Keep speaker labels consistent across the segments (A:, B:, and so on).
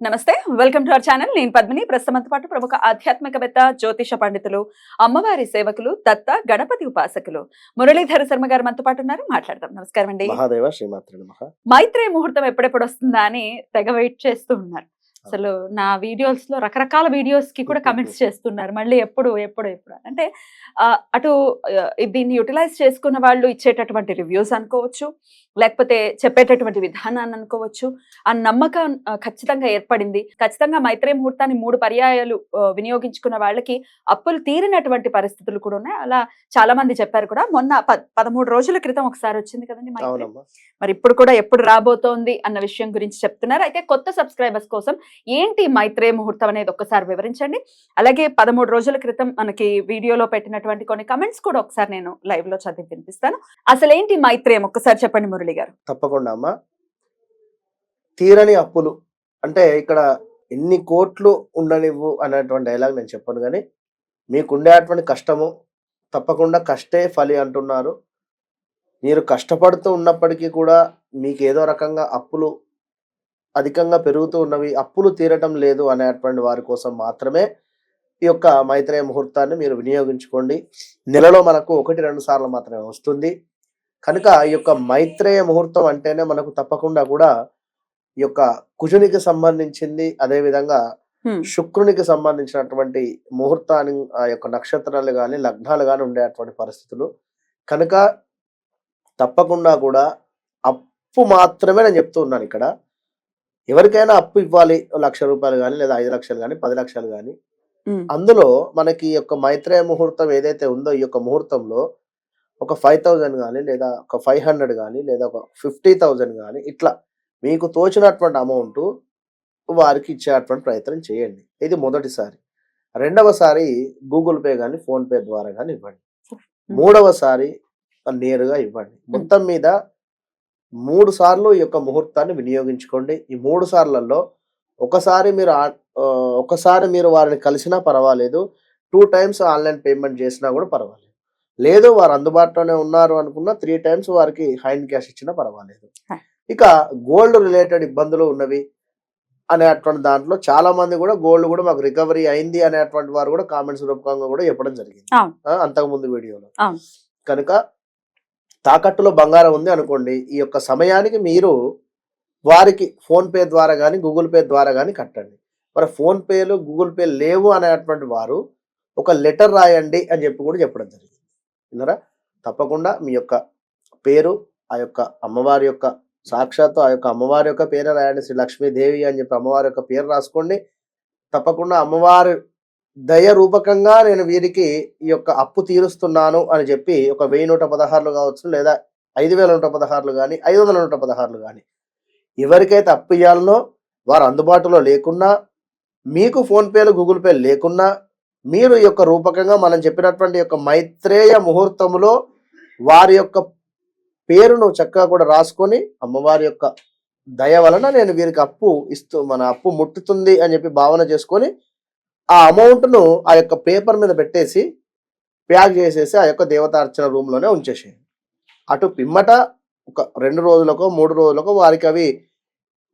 A: నమస్తే welcome to our channel. నేను పద్మిని. ప్రస్తుతంతో పాటు ప్రముఖ ఆధ్యాత్మికవేత్త జ్యోతిష పండితులు అమ్మవారి సేవకులు దత్త గణపతి ఉపాసకులు మురళీధర శర్మ గారు మనతో పాటు ఉన్నారు. మాట్లాడదాం. నమస్కారం అండి
B: మహాదేవ శ్రీమాత్రి నమః.
A: మైత్రేయ ముహూర్తం ఎప్పుడెప్పుడు వస్తుందా అని తెగ వెయిట్ చేస్తూ ఉన్నారు. అసలు నా వీడియోస్లో రకరకాల వీడియోస్కి కూడా కమెంట్స్ చేస్తున్నారు. మళ్ళీ ఎప్పుడు ఎప్పుడు ఎప్పుడు. అంటే అటు దీన్ని యూటిలైజ్ చేసుకున్న వాళ్ళు ఇచ్చేటటువంటి రివ్యూస్ అనుకోవచ్చు లేకపోతే చెప్పేటటువంటి విధానాన్ని అనుకోవచ్చు. ఆ నమ్మకం ఖచ్చితంగా ఏర్పడింది. ఖచ్చితంగా మైత్రేయ ముహూర్తాన్ని మూడు పర్యాయాలు వినియోగించుకున్న వాళ్ళకి అప్పులు తీరినటువంటి పరిస్థితులు కూడా ఉన్నాయి. అలా చాలా మంది చెప్పారు కూడా. మొన్న పదమూడు రోజుల క్రితం ఒకసారి వచ్చింది కదండి మరి ఇప్పుడు కూడా ఎప్పుడు రాబోతోంది అన్న విషయం గురించి చెప్తున్నారు. అయితే కొత్త సబ్స్క్రైబర్స్ కోసం ఏంటి మైత్రేయ ముహూర్తం అనేది ఒక్కసారి వివరించండి. అలాగే పదమూడు రోజుల క్రితం మనకి వీడియోలో పెట్టినటువంటి కొన్ని కమెంట్స్ కూడా ఒకసారి నేను లైవ్లో చదివి వినిపిస్తాను. అసలు ఏంటి మైత్రేయం ఒక్కసారి చెప్పండి మురళి గారు.
B: తప్పకుండా అమ్మా. తీరని అప్పులు. అంటే ఇక్కడ ఎన్ని కోట్లు ఉండనివ్వు అనేటువంటి డైలాగ్ నేను చెప్పాను కానీ మీకుండేటువంటి కష్టము తప్పకుండా కష్టే ఫలి అంటున్నారు. మీరు కష్టపడుతూ ఉన్నప్పటికీ కూడా మీకు ఏదో రకంగా అప్పులు అధికంగా పెరుగుతూ ఉన్నవి అప్పులు తీరటం లేదు అనేటువంటి వారి కోసం మాత్రమే ఈ యొక్క మైత్రేయ ముహూర్తాన్ని మీరు వినియోగించుకోండి. నెలలో మనకు ఒకటి రెండు సార్లు మాత్రమే వస్తుంది. కనుక ఈ యొక్క మైత్రేయ ముహూర్తం అంటేనే మనకు తప్పకుండా కూడా ఈ యొక్క కుజునికి సంబంధించింది అదే విధంగా
A: హ్మ్.
B: శుక్రునికి సంబంధించినటువంటి ముహూర్తాన్ని ఆ యొక్క నక్షత్రాలు కానీ లగ్నాలు కానీ ఉండేటువంటి పరిస్థితులు. కనుక తప్పకుండా కూడా అప్పు మాత్రమే నేను చెప్తూ ఉన్నాను ఇక్కడ. ఎవరికైనా అప్పు ఇవ్వాలి లక్ష రూపాయలు కానీ లేదా ఐదు లక్షలు కానీ పది లక్షలు కానీ అందులో మనకి యొక్క మైత్రేయ ముహూర్తం ఏదైతే ఉందో ఈ యొక్క ముహూర్తంలో ఒక ఫైవ్ థౌజండ్ కానీ లేదా ఒక ఫైవ్ హండ్రెడ్ కానీ లేదా ఒక ఫిఫ్టీ థౌజండ్ కానీ ఇట్లా మీకు తోచినటువంటి అమౌంట్ వారికి ఇచ్చేటువంటి ప్రయత్నం చేయండి. ఇది మొదటిసారి. రెండవసారి గూగుల్ పే కానీ ఫోన్పే ద్వారా కానీ ఇవ్వండి. మూడవసారి నేరుగా ఇవ్వండి. మొత్తం మీద మూడు సార్లు ఈ యొక్క ముహూర్తాన్ని వినియోగించుకోండి. ఈ మూడు సార్లలో ఒకసారి మీరు ఒకసారి మీరు వారిని కలిసినా పర్వాలేదు. టూ టైమ్స్ ఆన్లైన్ పేమెంట్ చేసినా కూడా పర్వాలేదు. లేదు వారు అందుబాటులోనే ఉన్నారు అనుకున్న త్రీ టైమ్స్ వారికి హ్యాండ్ క్యాష్ ఇచ్చినా పర్వాలేదు. ఇక గోల్డ్ రిలేటెడ్ ఇబ్బందులు ఉన్నవి అనేటువంటి దాంట్లో చాలా మంది కూడా గోల్డ్ కూడా మాకు రికవరీ అయింది అనేటువంటి వారు కూడా కామెంట్స్ రూపకంగా కూడా చెప్పడం జరిగింది. అంతకుముందు వీడియోలో. కనుక తాకట్టులో బంగారం ఉంది అనుకోండి ఈ యొక్క సమయానికి మీరు వారికి ఫోన్పే ద్వారా కానీ గూగుల్ పే ద్వారా కానీ కట్టండి. మరి ఫోన్పేలు గూగుల్ పే లేవు అనేటువంటి వారు ఒక లెటర్ రాయండి అని చెప్పి కూడా చెప్పడం జరిగింది. విన్నారా? తప్పకుండా మీ యొక్క పేరు ఆ యొక్క అమ్మవారి యొక్క సాక్షాత్తు ఆ యొక్క అమ్మవారి యొక్క పేరు రాయండి. శ్రీ లక్ష్మీదేవి అని చెప్పి అమ్మవారి యొక్క పేరు రాసుకోండి. తప్పకుండా అమ్మవారు దయ రూపకంగా నేను వీరికి ఈ యొక్క అప్పు తీరుస్తున్నాను అని చెప్పి ఒక వెయ్యి నూట పదహారులు కావచ్చు లేదా ఐదు వేల నూట పదహారులు కానీ ఐదు వందల నూట పదహారులు కానీ. ఎవరికైతే అప్పు ఇవ్వాలనో వారు అందుబాటులో లేకున్నా మీకు ఫోన్పేలు గూగుల్ పే లేకున్నా మీరు ఈ యొక్క రూపకంగా మనం చెప్పినటువంటి యొక్క మైత్రేయ ముహూర్తములో వారి యొక్క పేరును చక్కగా కూడా రాసుకొని అమ్మవారి యొక్క దయ వలన నేను వీరికి అప్పు ఇస్తూ మన అప్పు ముట్టుతుంది అని చెప్పి భావన చేసుకొని ఆ అమౌంట్ను ఆ యొక్క పేపర్ మీద పెట్టేసి ప్యాక్ చేసేసి ఆ యొక్క దేవతార్చన రూమ్లోనే ఉంచేసేయండి. అటు పిమ్మట ఒక రెండు రోజులకో మూడు రోజులకో వారికి అవి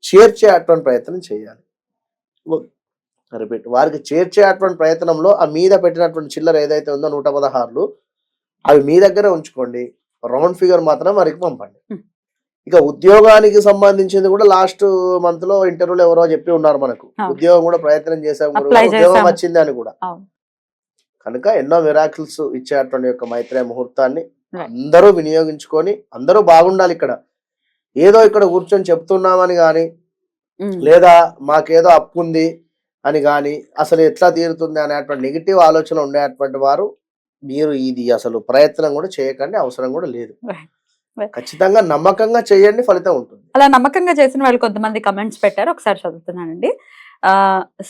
B: చేర్చేటువంటి ప్రయత్నం చేయాలి. రిపీట్. వారికి చేర్చేటువంటి ప్రయత్నంలో ఆ మీద పెట్టినటువంటి చిల్లర ఏదైతే ఉందో నూట పదహారులు అవి మీ దగ్గరే ఉంచుకోండి. రౌండ్ ఫిగర్ మాత్రం వారికి పంపండి. ఇక ఉద్యోగానికి సంబంధించింది కూడా లాస్ట్ మంత్లో ఇంటర్వ్యూలో ఎవరో చెప్పి ఉన్నారు మనకు. ఉద్యోగం కూడా ప్రయత్నం చేశాం గారు. ఉద్యోగం. వచ్చింది అని కూడా. కనుక ఎన్నో మిరాకిల్స్ ఇచ్చేటువంటి యొక్క మైత్రేయ ముహూర్తాన్ని. అందరూ వినియోగించుకొని అందరూ బాగుండాలి ఇక్కడ ఏదో ఇక్కడ కూర్చొని చెప్తున్నామని కానీ లేదా మాకేదో అప్పు ఉంది అని కానీ అసలు ఎట్లా తీరుతుంది అనేటువంటి నెగిటివ్ ఆలోచన ఉండేటువంటి వారు మీరు ఇది అసలు ప్రయత్నం కూడా చేయకండి అవసరం కూడా లేదు. ఖచ్చితంగా నమ్మకంగా చేయండి ఫలితం ఉంటుంది.
A: అలా నమ్మకంగా చేసిన వాళ్ళు కొంతమంది కమెంట్స్ పెట్టారు ఒకసారి చదువుతున్నానండి. ఆ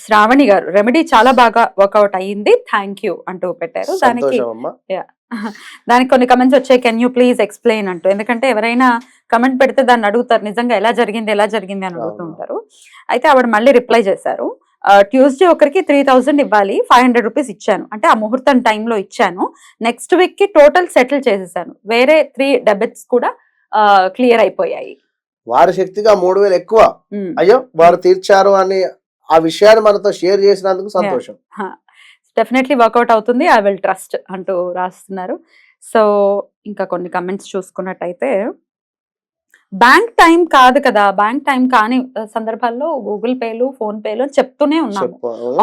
A: శ్రావణి గారు రెమెడీ చాలా బాగా వర్కౌట్ అయ్యింది థ్యాంక్ యూ అంటూ పెట్టారు. దానికి దానికి కొన్ని కమెంట్స్ వచ్చాయి కెన్ యూ ప్లీజ్ ఎక్స్ప్లెయిన్ అంటూ. ఎందుకంటే ఎవరైనా కమెంట్ పెడితే దాన్ని అడుగుతారు నిజంగా ఎలా జరిగింది ఎలా జరిగింది అని అడుగుతూ. ఉంటారు. అయితే ఆవిడ మళ్ళీ రిప్లై చేశారు. ట్యూస్డే ఒకరికి త్రీ థౌజండ్ ఇవ్వాలి ఫైవ్ హండ్రెడ్ రూపీస్ ఇచ్చాను. అంటే ఆ ముహూర్తం టైంలో ఇచ్చాను. నెక్స్ట్ వీక్కి టోటల్ సెటిల్ చేసేసాను. వేరే త్రీ డెబిట్స్ కూడా క్లియర్ అయిపోయాయి.
B: వారి శక్తిగా మూడు వేలు ఎక్కువ. అయ్యో వారు తీర్చారు అని ఆ విషయాన్ని మనతో షేర్ చేసినందుకు సంతోషం.
A: డెఫినెట్లీ వర్కౌట్ అవుతుంది. ఐ విల్ ట్రస్ట్ అంటూ రాస్తున్నారు. సో ఇంకా కొన్ని కమెంట్స్ చూసుకున్నట్టయితే బ్యాంక్ టైం కాదు కదా బ్యాంక్ టైం కాని సందర్భాల్లో గూగుల్ పేలు ఫోన్ పేలు చెప్తూనే ఉన్నాము.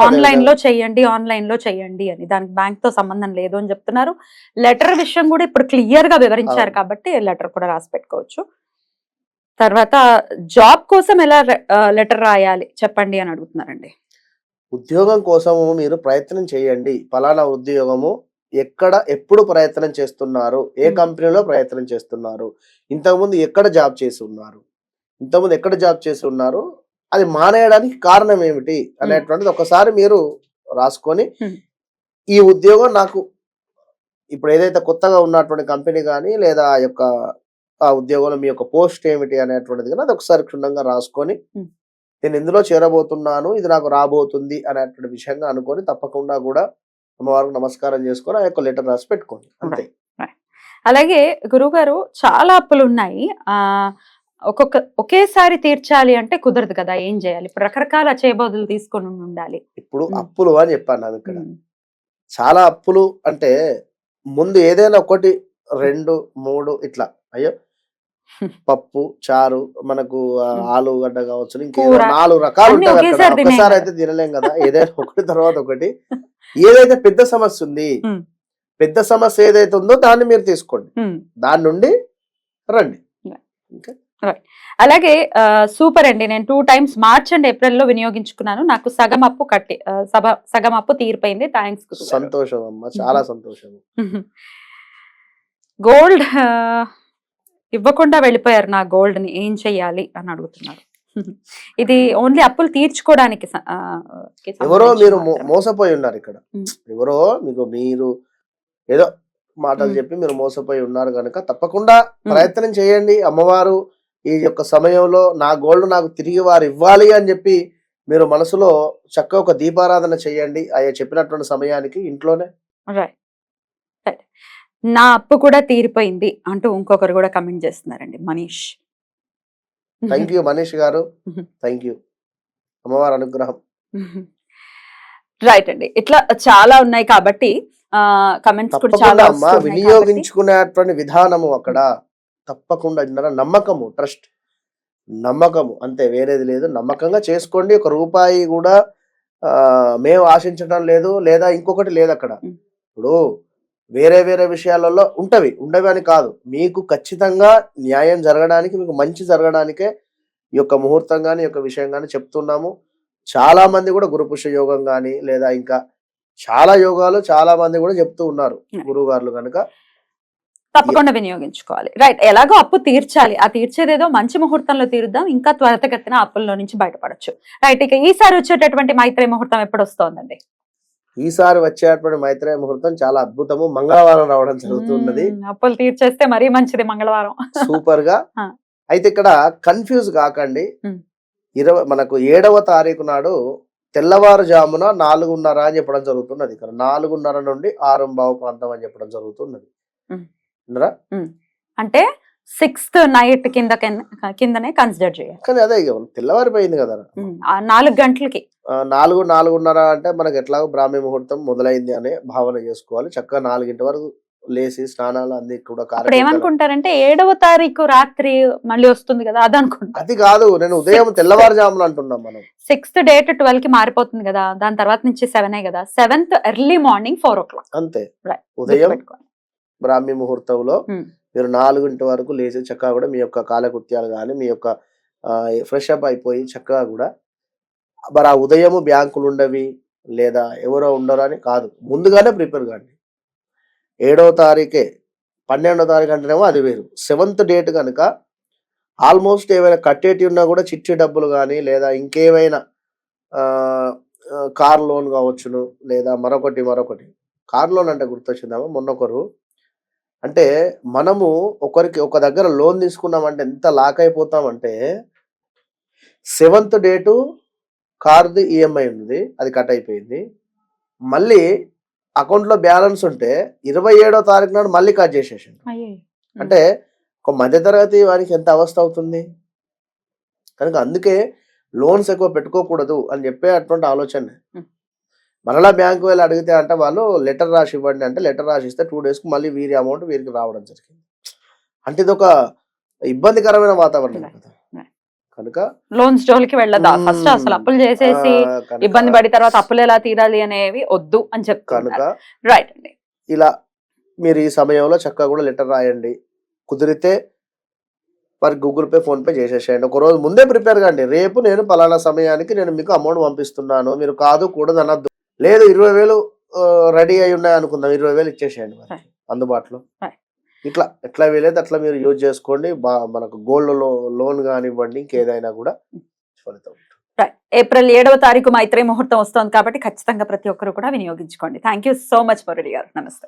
A: ఆన్లైన్లో చెయ్యండి ఆన్లైన్లో చెయ్యండి అని. దానికి బ్యాంక్తో సంబంధం లేదు అని చెప్తున్నారు. లెటర్ విషయం కూడా ఇప్పుడు క్లియర్గా వివరించారు. కాబట్టి లెటర్ కూడా రాసి పెట్టుకోవచ్చు. తర్వాత జాబ్ కోసం ఎలా లెటర్ రాయాలి? చెప్పండి అని అడుగుతున్నారండి.
B: ఉద్యోగం కోసము మీరు ప్రయత్నం చేయండి. ఫలానా ఉద్యోగము ఎక్కడ ఎప్పుడు ప్రయత్నం చేస్తున్నారు ఏ. కంపెనీలో ప్రయత్నం చేస్తున్నారు ఇంతకుముందు ఎక్కడ జాబ్ చేసి ఉన్నారు ఇంతకుముందు ఎక్కడ జాబ్ చేసి ఉన్నారు అది మానేయడానికి కారణం ఏమిటి అనేటువంటిది ఒకసారి మీరు రాసుకొని. ఈ ఉద్యోగం నాకు ఇప్పుడు ఏదైతే కొత్తగా ఉన్నటువంటి కంపెనీ కానీ లేదా ఆ యొక్క ఆ ఉద్యోగంలో మీ యొక్క పోస్ట్ ఏమిటి అనేటువంటిది కానీ అది ఒకసారి క్షుణ్ణంగా రాసుకొని. నేను ఇందులో చేరబోతున్నాను ఇది నాకు రాబోతుంది అనేటువంటి విషయంగా అనుకొని తప్పకుండా కూడా అమ్మవారికి నమస్కారం చేసుకొని ఆ యొక్క లెటర్ రాసి పెట్టుకోండి. అంతే.
A: అలాగే గురువుగారు చాలా అప్పులు ఉన్నాయి ఆ ఒక్కొక్క ఒకేసారి తీర్చాలి అంటే కుదరదు కదా ఏం చేయాలి? ఇప్పుడు రకరకాల చేయబోదులు తీసుకొని ఉండాలి.
B: ఇప్పుడు. అప్పులు అని చెప్పాను ఇక్కడ. చాలా అప్పులు అంటే ముందు ఏదైనా ఒకటి రెండు మూడు ఇట్లా. అయ్యో పప్పు చారు మనకు. ఆలుగడ్డ కావచ్చు ఇంకేదో. నాలుగు రకాలు
A: అన్నీ
B: ఉంటాయి అక్కడ.
A: ఒకేసారి.
B: అయితే తినలేం కదా. ఏదైనా ఒకటి తర్వాత ఒకటి. ఏదైతే పెద్ద సమస్య ఉంది. పెద్ద సమస్య ఏదైతే ఉందో దాన్ని మీరు తీసుకోండి. దాని నుండి రండి.
A: అలాగే ఆ, సూపర్ అండి. నేను టూ టైమ్స్ మార్చ్ అండ్ ఏప్రిల్లో వినియోగించుకున్నాను. నాకు సగం అప్పు కట్టి సభ సగం అప్పు తీరిపోయింది. థ్యాంక్స్
B: సంతోషం అమ్మ. చాలా సంతోషం.
A: గోల్డ్ ఇవ్వకుండా వెళ్ళిపోయారు నా గోల్డ్ని ఏం చెయ్యాలి అని అడుగుతున్నారు. ఇది ఓన్లీ అప్పులు తీర్చుకోవడానికి
B: ఎవరో మీరు. మోసపోయి ఉన్నారు ఇక్కడ. ఎవరో మీకు మీరు ఏదో మాటలు. చెప్పి మీరు మోసపోయి ఉన్నారు కనుక తప్పకుండా ప్రయత్నం చేయండి. అమ్మవారు ఈ యొక్క సమయంలో నా గోల్డ్ నాకు తిరిగి వారు ఇవ్వాలి అని చెప్పి మీరు మనసులో చక్కగా ఒక దీపారాధన చేయండి. అయ్యా చెప్పినటువంటి సమయానికి ఇంట్లోనే.
A: రైట్ రైట్ నా అప్పు కూడా తీరిపోయింది అంటూ ఇంకొకరు కూడా కమెంట్ చేస్తున్నారండి మనీష్.
B: థ్యాంక్ యూ మనీష్ గారు. థ్యాంక్ యూ అమ్మవారి అనుగ్రహం.
A: రైట్ అండి. ఇట్లా చాలా ఉన్నాయి కాబట్టి కమెంట్స్ కూడా చాలా
B: వినియోగించుకునేటువంటి విధానము అక్కడ తప్పకుండా నమ్మకము ట్రస్ట్ నమ్మకము. అంతే వేరేది లేదు. నమ్మకంగా చేసుకోండి. ఒక రూపాయి కూడా ఆ, మేము ఆశించడం లేదు లేదా ఇంకొకటి లేదు అక్కడ. ఇప్పుడు వేరే వేరే విషయాలలో ఉంటవి. ఉండవి అని కాదు. మీకు ఖచ్చితంగా న్యాయం జరగడానికి మీకు మంచి జరగడానికే ఈ యొక్క ముహూర్తం కానీ ఈ యొక్క విషయం కానీ చెప్తున్నాము. చాలా మంది కూడా గురుపుష యోగం కానీ లేదా ఇంకా చాలా యోగాలు చాలా మంది కూడా చెప్తూ ఉన్నారు. గురువు గారు కనుక
A: తప్పకుండా వినియోగించుకోవాలి. రైట్. ఎలాగో అప్పు తీర్చాలి. ఆ తీర్చేదేదో మంచి ముహూర్తంలో తీరుద్దాం. ఇంకా త్వరితగతిన అప్పుల్లో నుంచి బయటపడొచ్చు. రైట్. ఇక ఈసారి వచ్చేటటువంటి మైత్రి ముహూర్తం ఎప్పుడు వస్తోందండి
B: ఈసారి వచ్చేటువంటి మైత్రేయ ముహూర్తం చాలా అద్భుతము. మంగళవారం రావడం జరుగుతున్నది.
A: అప్పులు తీర్చేస్తే మరీ మంచిది మంగళవారం. సూపర్గా.
B: అయితే ఇక్కడ కన్ఫ్యూజ్ కాకండి. ఇరవై మనకు ఏడవ తారీఖు నాడు తెల్లవారుజామున నాలుగున్నర అని చెప్పడం జరుగుతున్నది. ఇక్కడ నాలుగున్నర నుండి ఆరు బావు ప్రాంతం అని చెప్పడం జరుగుతున్నది?
A: అంటే సిక్స్త్ నైట్ కింద కిందనే కన్సిడర్ చేయాలి.
B: కానీ అదే ఇక తెల్లవారిపోయింది కదా.
A: నాలుగు గంటలకి.
B: నాలుగు నాలుగున్నర అంటే మనకి ఎట్లాగో బ్రాహ్మీ ముహూర్తం మొదలైంది అనే భావన చేసుకోవాలి. చక్కగా నాలుగింటి వరకు లేచి స్నానాలు అన్ని కూడా
A: ఏమనుకుంటారంటే ఏడవ తారీఖు రాత్రి మళ్ళీ వస్తుంది కదా అది అనుకుంటా
B: అది కాదు నేను ఉదయం
A: Six.
B: తెల్లవారుజామున అంటున్నాం మనం.
A: సిక్స్త్ డేట్ ట్వెల్వ్కి మారిపోతుంది కదా దాని తర్వాత నుంచి సెవెనే కదా seventh early morning four o'clock.
B: అంతే. ఉదయం బ్రాహ్మీ ముహూర్తంలో. మీరు నాలుగింటి వరకు లేచి చక్కగా కూడా మీ యొక్క కాలకృత్యాలు కానీ మీ యొక్క ఫ్రెష్ అప్ అయిపోయి చక్కగా కూడా మరి ఆ ఉదయము బ్యాంకులు ఉండవి లేదా ఎవరో ఉండరు అని కాదు. ముందుగానే ప్రిపేర్ కాండి. ఏడవ తారీఖే పన్నెండో తారీఖు అంటేనేమో అది వేరు. సెవెంత్ డేట్ కనుక ఆల్మోస్ట్ ఏమైనా కట్టేటి ఉన్నా కూడా చిట్టి డబ్బులు కానీ లేదా ఇంకేమైనా కార్ లోన్ కావచ్చును లేదా మరొకటి మరొకటి. కార్ లోన్ అంటే గుర్తొచ్చిందామా మొన్న ఒకరు అంటే మనము ఒకరికి ఒక దగ్గర లోన్ తీసుకున్నామంటే ఎంత లాక్ అయిపోతామంటే సెవెంత్ డేటు కార్ది ఈఎంఐ ఉంది అది కట్ అయిపోయింది. మళ్ళీ అకౌంట్లో బ్యాలెన్స్ ఉంటే ఇరవై ఏడో తారీఖు నాడు మళ్ళీ కట్ చేసేసిండు. అంటే ఒక మధ్యతరగతి వారికి ఎంత అవస్థ అవుతుంది? కనుక అందుకే లోన్స్ ఎక్కువ పెట్టుకోకూడదు అని చెప్పే అటువంటి ఆలోచన. మరలా బ్యాంకు వెళ్ళి అడిగితే అంటే వాళ్ళు లెటర్ రాసి ఇవ్వండి అంటే లెటర్ రాసి ఇస్తే టూ డేస్కి మళ్ళీ వీరి అమౌంట్ వీరికి రావడం జరిగింది. అంటే ఇది ఒక ఇబ్బందికరమైన వాతావరణం. కదా. కనుక
A: లోన్స్ జోలికి వెళ్ళదా. ఫస్ట్ అసలు అప్పులు చేసేసి ఇబ్బంది పడి తర్వాత అప్పులు ఎలా తీరాలి అనేవి వద్దు అని
B: కనుక
A: చెప్తున్నారు రైట్ అండి.
B: ఇలా మీరు ఈ సమయంలో చక్కగా కూడా లెటర్ రాయండి. కుదిరితే మరి గూగుల్ పే ఫోన్ పే చేసేసేయండి. ఒక రోజు ముందే ప్రిపేర్ కండి. రేపు నేను పలానా సమయానికి నేను మీకు అమౌంట్ పంపిస్తున్నాను. మీరు కాదు కూడదు అనద్దు లేదు ఇరవై వేలు రెడీ అయి ఉన్నాయి అనుకుందాం. ఇరవై వేలు ఇచ్చేసేయండి మరి. అందుబాటులో. ఇట్లా ఎట్లా వీలైతే అట్లా మీరు యూజ్ చేసుకోండి. మనకు గోల్డ్లో లోన్ కానివ్వండి ఇంకేదైనా కూడా ఫలితం
A: ఏప్రిల్ ఏడవ తారీఖు మైత్రి ముహూర్తం వస్తోంది కాబట్టి ఖచ్చితంగా ప్రతి ఒక్కరు కూడా వినియోగించుకోండి. Thank you so much Murali గారు. నమస్తే.